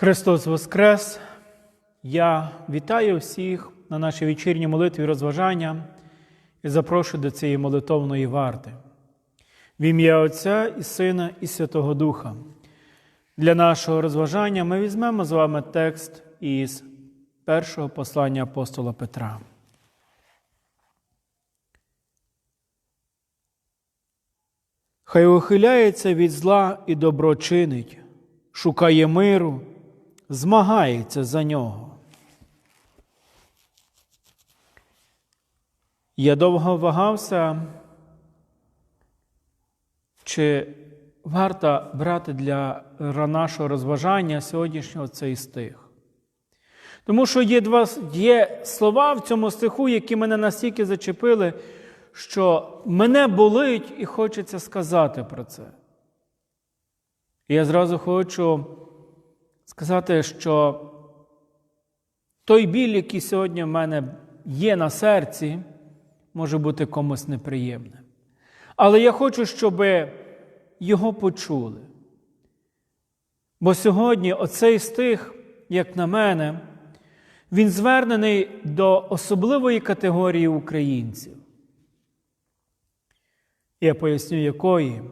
Христос Воскрес! Я вітаю всіх на нашій вечірній молитві розважання і запрошую до цієї молитовної варти. В ім'я Отця і Сина, і Святого Духа. Для нашого розважання ми візьмемо з вами текст із першого послання апостола Петра. Хай ухиляється від зла і добро чинить, шукає миру, змагається за нього. Я довго вагався, чи варто брати для нашого розважання сьогоднішнього цей стих. Тому що є два є слова в цьому стиху, які мене настільки зачепили, що мене болить і хочеться сказати про це. І я зразу хочу сказати, що той біль, який сьогодні в мене є на серці, може бути комусь неприємним. Але я хочу, щоб його почули. Бо сьогодні оцей стих, як на мене, він звернений до особливої категорії українців. Я поясню, якої.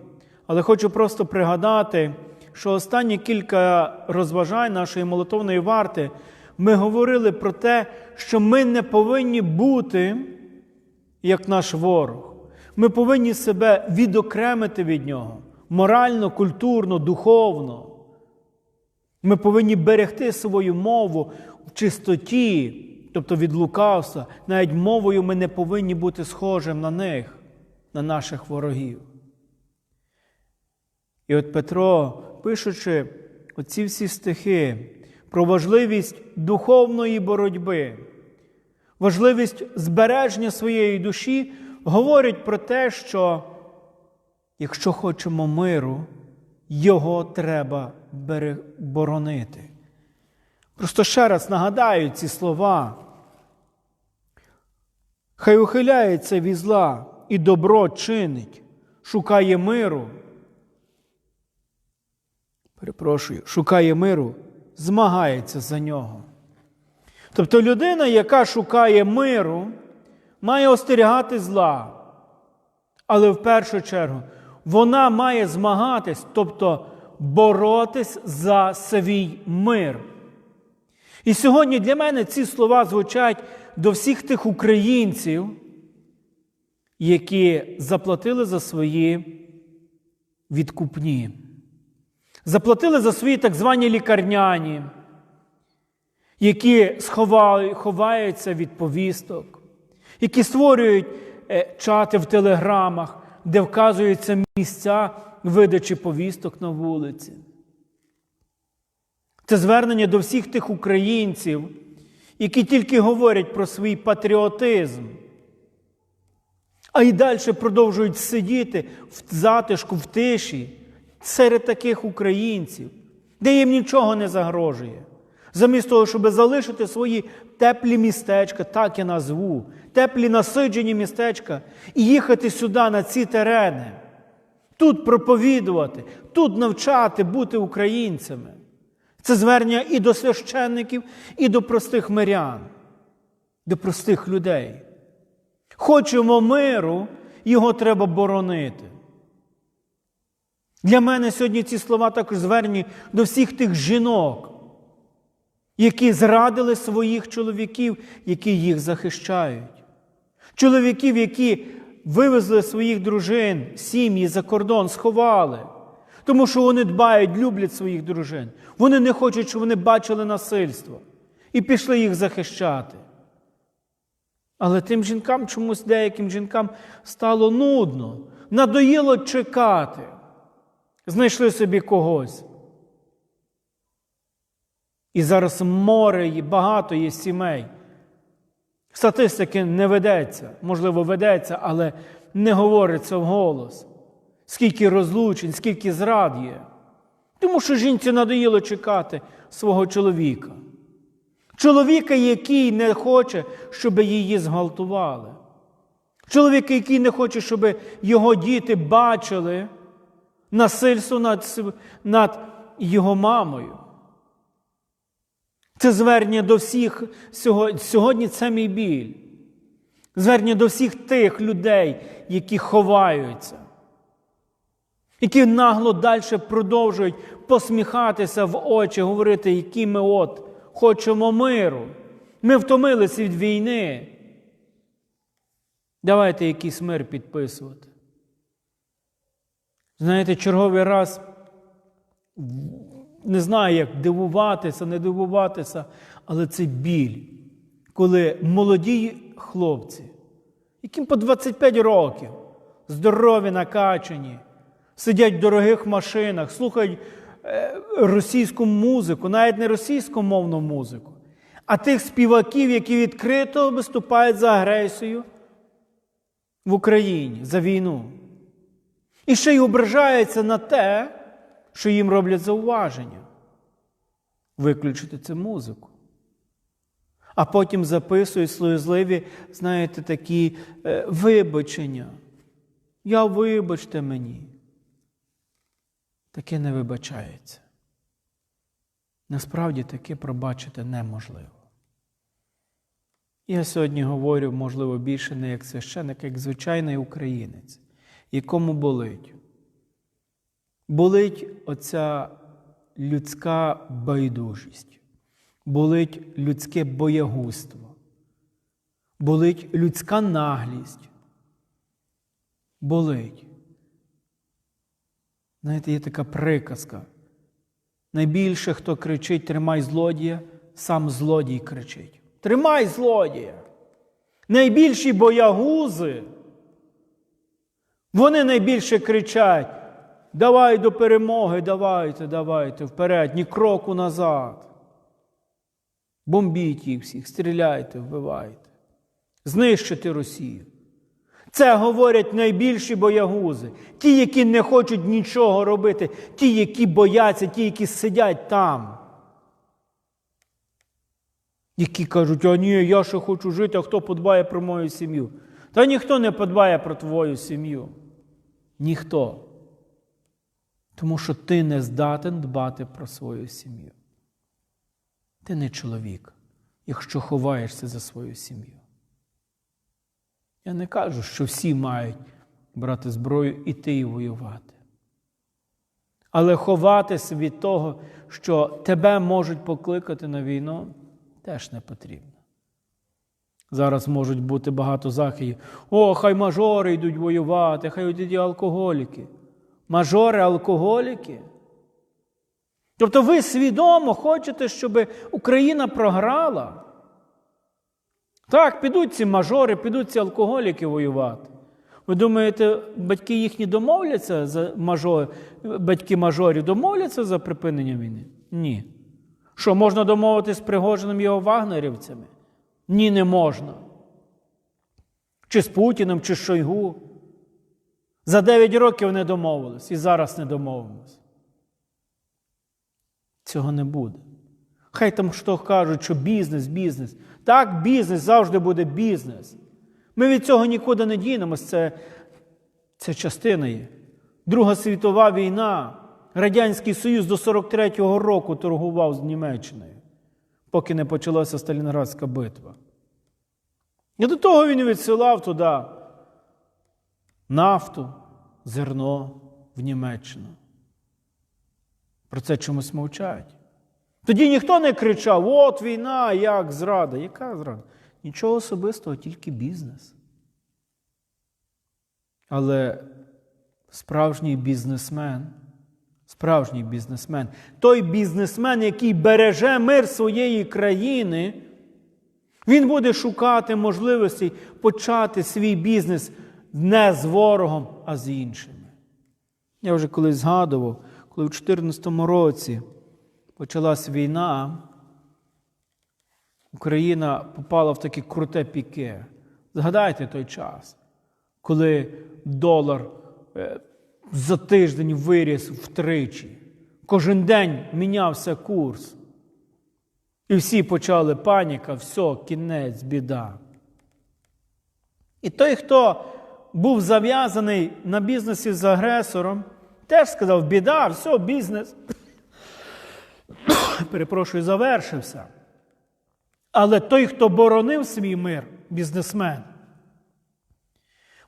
Але хочу просто пригадати, що останні кілька розважань нашої молитовної варти ми говорили про те, що ми не повинні бути як наш ворог. Ми повинні себе відокремити від нього морально, культурно, духовно. Ми повинні берегти свою мову в чистоті, тобто від лукавства. Навіть мовою ми не повинні бути схожим на них, на наших ворогів. І от Петро, пишучи оці всі стихи про важливість духовної боротьби, важливість збереження своєї душі, говорить про те, що якщо хочемо миру, його треба боронити. Просто ще раз нагадаю ці слова. Хай ухиляється від зла і добро чинить, шукає миру. Перепрошую, шукає миру, змагається за нього. Тобто людина, яка шукає миру, має остерігати зла. Але в першу чергу вона має змагатись, тобто боротись за свій мир. І сьогодні для мене ці слова звучать до всіх тих українців, які заплатили за свої відкупні, заплатили за свої так звані лікарняні, які ховаються від повісток, які створюють чати в телеграмах, де вказуються місця видачі повісток на вулиці. Це звернення до всіх тих українців, які тільки говорять про свій патріотизм, а й далі продовжують сидіти в затишку, в тиші серед таких українців, де їм нічого не загрожує. Замість того, щоб залишити свої теплі містечка, так я назву, теплі насиджені містечка, і їхати сюди, на ці терени, тут проповідувати, тут навчати бути українцями. Це звернення і до священників, і до простих мирян, до простих людей. Хочемо миру, його треба боронити. Для мене сьогодні ці слова також звернені до всіх тих жінок, які зрадили своїх чоловіків, які їх захищають. Чоловіків, які вивезли своїх дружин, сім'ї за кордон, сховали. Тому що вони дбають, люблять своїх дружин. Вони не хочуть, щоб вони бачили насильство. І пішли їх захищати. Але тим жінкам, чомусь деяким жінкам стало нудно, надоїло чекати. Знайшли собі когось. І зараз море і багато є сімей. Статистики не ведеться, можливо, ведеться, але не говориться вголос. Скільки розлучень, скільки зрад є. Тому що жінці надоїло чекати свого чоловіка. Чоловіка, який не хоче, щоб її зґвалтували. Чоловіка, який не хоче, щоб його діти бачили насильство над, над його мамою. Це звернення до всіх сьогодні, це мій біль. Звернення до всіх тих людей, які ховаються, які нагло далі продовжують посміхатися в очі, говорити, які ми от хочемо миру. Ми втомилися від війни. Давайте якийсь мир підписувати. Знаєте, черговий раз не знаю, як дивуватися, не дивуватися, але це біль, коли молоді хлопці, яким по 25 років, здорові, накачані, сидять в дорогих машинах, слухають е, російську музику, навіть не російськомовну музику, а тих співаків, які відкрито виступають за агресію в Україні, за війну. І ще й ображаються на те, що їм роблять зауваження. Виключити цю музику. А потім записують сльозливі, знаєте, такі е, вибачення. Я вибачте мені. Таке не вибачається. Насправді таке пробачити неможливо. Я сьогодні говорю, можливо, більше не як священик, а як звичайний українець, якому болить. Болить оця людська байдужість, болить людське боягузтво, болить людська наглість. Болить. Знаєте, є така приказка. Найбільше, хто кричить Тримай злодія, сам злодій кричить. Тримай злодія. Найбільші боягузи, вони найбільше кричать. Давай до перемоги, давайте, давайте, вперед, ні кроку назад. Бомбіть їх всіх, стріляйте, вбивайте, знищити Росію. Це говорять найбільші боягузи, ті, які не хочуть нічого робити, ті, які бояться, ті, які сидять там. Які кажуть, а ні, я ще хочу жити, а хто подбає про мою сім'ю? Та ніхто не подбає про твою сім'ю. Ніхто. Тому що ти не здатен дбати про свою сім'ю. Ти не чоловік, якщо ховаєшся за свою сім'ю. Я не кажу, що всі мають брати зброю і йти і воювати. Але ховатися від того, що тебе можуть покликати на війну, теж не потрібно. Зараз можуть бути багато західів. О, хай мажори йдуть воювати, хай йдуть алкоголіки. Мажори алкоголіки. Тобто ви свідомо хочете, щоб Україна програла. Так, підуть ці мажори, підуть ці алкоголіки воювати. Ви думаєте, батьки їхні домовляться за мажор, батьки мажорів домовляться за припинення війни? Ні. Що, можна домовитися з Пригожиним його вагнерівцями? Ні, не можна. Чи з Путіним, чи з Шойгу. За 9 років не домовились і зараз не домовимось. Цього не буде. Хай там що кажуть, що бізнес, бізнес. Так, бізнес завжди буде бізнес. Ми від цього нікуди не дінемось, це, це частина є. Друга світова війна, Радянський Союз до 43-го року торгував з Німеччиною, поки не почалася Сталінградська битва. І до того він відсилав туди нафту, зерно в Німеччину. Про це чомусь мовчать. Тоді ніхто не кричав: от війна, як зрада. Яка зрада? Нічого особистого, тільки бізнес. Але справжній бізнесмен, справжній бізнесмен, той бізнесмен, який береже мир своєї країни, він буде шукати можливості почати свій бізнес не з ворогом, а з іншими. Я вже колись згадував, коли в 2014 році почалась війна, Україна попала в таке круте піке. Згадайте той час, коли долар е, за тиждень виріс втричі. Кожен день мінявся курс. І всі почали паніка, все, кінець, біда. І той, хто був зав'язаний на бізнесі з агресором, теж сказав: біда, все, бізнес. Перепрошую, завершився. Але той, хто боронив свій мир, бізнесмен,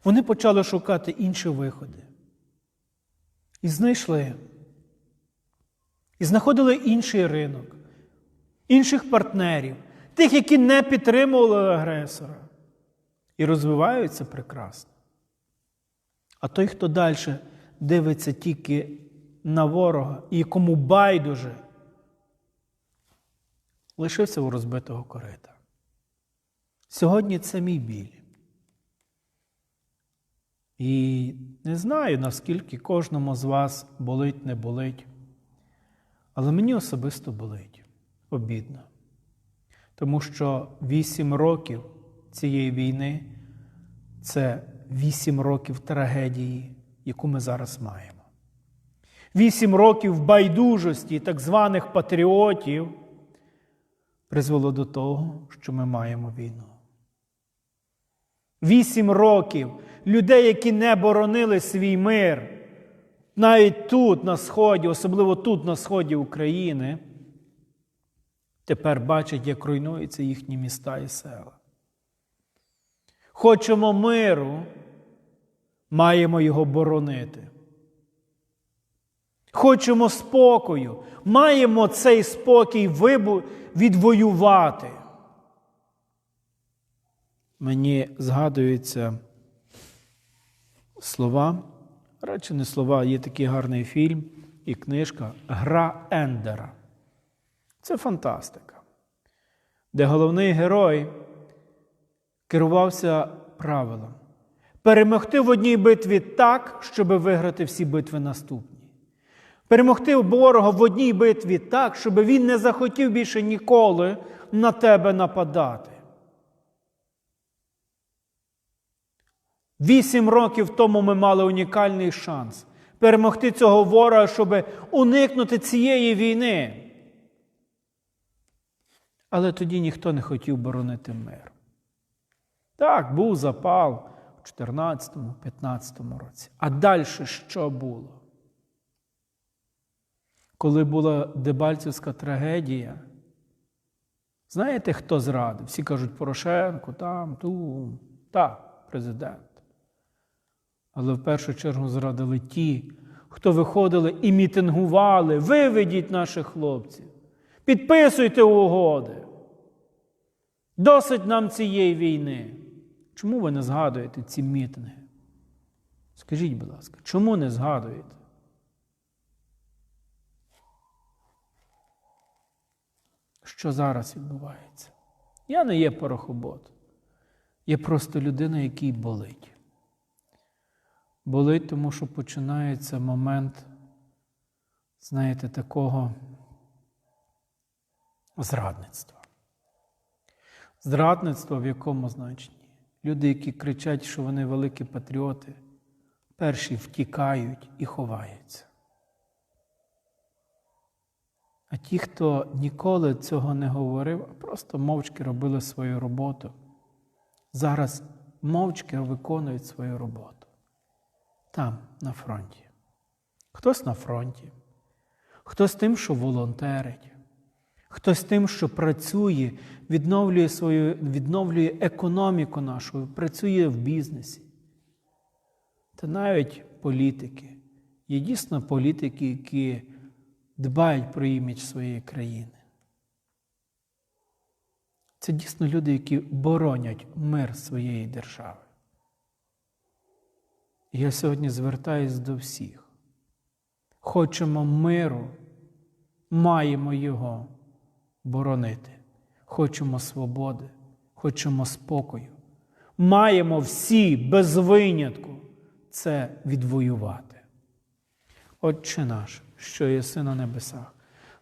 вони почали шукати інші виходи. І знайшли. І знаходили інший ринок, інших партнерів, тих, які не підтримували агресора. І розвиваються прекрасно. А той, хто далі дивиться тільки на ворога і кому байдуже, лишився у розбитого корита. Сьогодні це мій біль. І не знаю, наскільки кожному з вас болить, не болить. Але мені особисто болить обідно. Тому що вісім років цієї війни це вісім років трагедії, яку ми зараз маємо. Вісім років байдужості так званих патріотів призвело до того, що ми маємо війну. Вісім років людей, які не боронили свій мир, навіть тут, на Сході, особливо тут, на сході України, тепер бачать, як руйнуються їхні міста і села. Хочемо миру, маємо його боронити. Хочемо спокою, маємо цей спокій відвоювати. Мені згадуються слова, радше не слова, є такий гарний фільм і книжка Гра Ендера. Це фантастика, де головний герой керувався правилом перемогти в одній битві так, щоб виграти всі битви наступні. Перемогти ворога в одній битві так, щоб він не захотів більше ніколи на тебе нападати. Вісім років тому ми мали унікальний шанс перемогти цього ворога, щоб уникнути цієї війни. Але тоді ніхто не хотів боронити мир. Так, був запал у 2014-2015 році. А далі що було? Коли була Дебальцівська трагедія, знаєте, хто зрадив? Всі кажуть, Порошенко, там, ту, так, президент. Але в першу чергу зрадили ті, хто виходили і мітингували, виведіть наших хлопців, підписуйте угоди. Досить нам цієї війни. Чому ви не згадуєте ці мітинги? Скажіть, будь ласка, чому не згадуєте? Що зараз відбувається? Я не є порохобот. Я просто людина, якій болить. Болить, тому що починається момент, знаєте, такого зрадництва. Зрадництво в якому значенні? Люди, які кричать, що вони великі патріоти, перші втікають і ховаються. А ті, хто ніколи цього не говорив, а просто мовчки робили свою роботу, зараз мовчки виконують свою роботу. Там, на фронті. Хтось на фронті, хтось тим, що волонтерить, хтось тим, що працює, відновлює свою, відновлює економіку нашу, працює в бізнесі. Та навіть політики. Є дійсно політики, які дбають про імідж своєї країни. Це дійсно люди, які боронять мир своєї держави. Я сьогодні звертаюсь до всіх. Хочемо миру, маємо його боронити. Хочемо свободи, хочемо спокою. Маємо всі без винятку це відвоювати. Отче наш, що єси на небесах,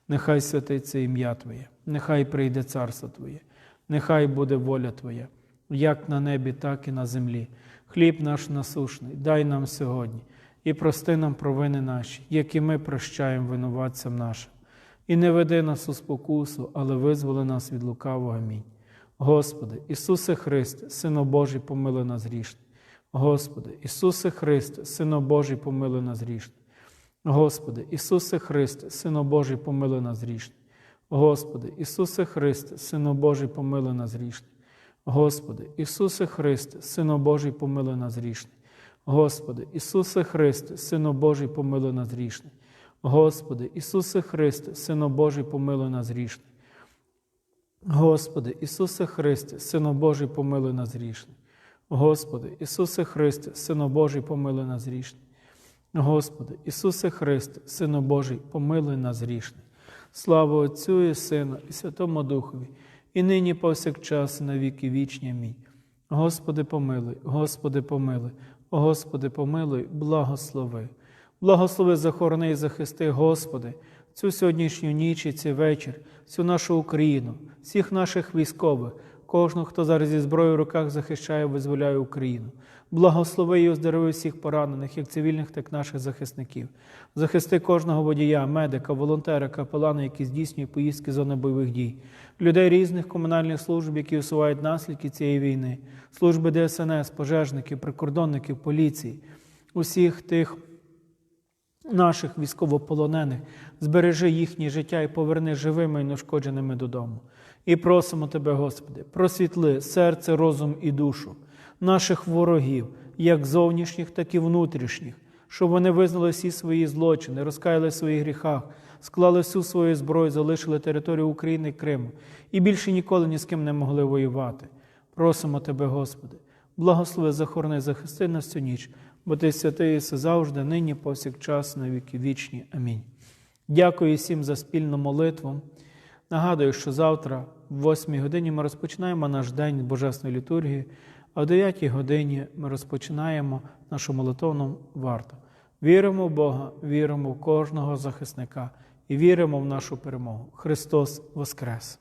нехай святиться ім'я Твоє, нехай прийде царство Твоє, нехай буде воля Твоя, як на небі, так і на землі. Хліб наш насушний, дай нам сьогодні і прости нам провини наші, як і ми прощаємо винуватцям нашим. І не веди нас у спокусу, але визволи нас від лукавого. Амінь. Господи, Ісусе Христе, Сино Божий, помили нас грішне. Господи, Ісусе Христе, Сино Божий, помили нас грішне. Господи, Ісусе Христе, Сино Божий, помили нас грішне. Господи, Ісусе Христе, Сину Божий, помилуй нас грішних. Господи, Ісусе Христе, Сину Божий, помилуй нас грішних. Господи, Ісусе Христе, Сину Божий, помилуй нас грішних. Господи, Ісусе Христе, Сину Божий, помилуй нас грішних. Господи, Ісусе Христе, Сину Божий, помилуй нас грішних. Господи, Ісусе Христе, Сину Божий, помилуй нас грішних. Господи, Ісусе Христе, Сину Божий, помилуй нас грішних. Слава Отцю і Сину, і Святому Духові, і нині повсякчас, і на віки вічні. Амінь. Господи, помилуй, Господи, помилуй, Господи, помилуй, благослови. Благослови, захорони і захисти, Господи, цю сьогоднішню ніч і цей вечір, всю нашу Україну, всіх наших військових, кожного, хто зараз зі зброєю в руках захищає, визволяє Україну. Благослови і оздорови всіх поранених, як цивільних, так і наших захисників. Захисти кожного водія, медика, волонтера, капелана, які здійснюють поїздки зони бойових дій, людей різних комунальних служб, які усувають наслідки цієї війни, служби ДСНС, пожежників, прикордонників, поліції, усіх тих наших військовополонених, збережи їхнє життя і поверни живими і неушкодженими додому. І просимо Тебе, Господи, просвітли серце, розум і душу наших ворогів, як зовнішніх, так і внутрішніх, щоб вони визнали всі свої злочини, розкаяли в своїх гріхах, склали всю свою зброю, залишили територію України і Криму і більше ніколи ні з ким не могли воювати. Просимо Тебе, Господи, благослови, захорони, захисти нас цю ніч, бо Ти святий єси завжди, нині, повсякчас, на віки вічні. Амінь. Дякую всім за спільну молитву. Нагадую, що завтра, в 8 годині, ми розпочинаємо наш день Божественної літургії, в 9 годині ми розпочинаємо нашу молитовну варту. Віримо в Бога, віримо в кожного захисника і віримо в нашу перемогу. Христос Воскрес!